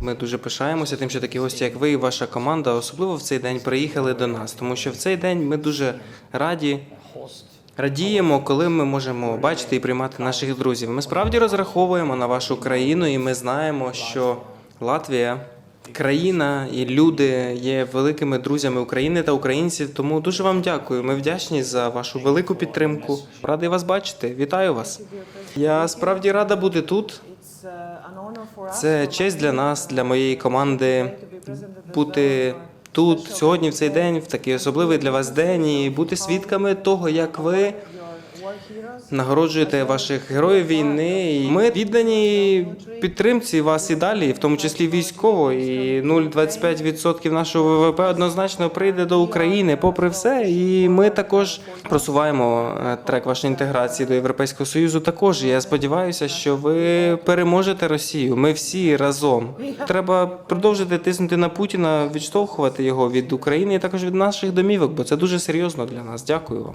Ми дуже пишаємося тим, що такі гості, як ви і ваша команда, особливо в цей день приїхали до нас, тому що в цей день ми дуже раді. Радіємо, коли ми можемо бачити і приймати наших друзів. Ми справді розраховуємо на вашу країну, і ми знаємо, що Латвія, країна і люди є великими друзями України та українців. Тому дуже вам дякую. Ми вдячні за вашу велику підтримку. Радий вас бачити. Вітаю вас. Я справді рада бути тут. Це честь для нас, для моєї команди, бути тут сьогодні, в цей день, в такий особливий для вас день, і бути свідками того, як ви нагороджуєте ваших героїв війни. І ми віддані підтримці вас і далі, в тому числі військово. І 0,25% нашого ВВП однозначно прийде до України, попри все. І ми також просуваємо е, трек вашої інтеграції до Європейського Союзу. Також я сподіваюся, що ви переможете Росію. Ми всі разом. Треба продовжити тиснути на Путіна, відштовхувати його від України і також від наших домівок, бо це дуже серйозно для нас. Дякую вам.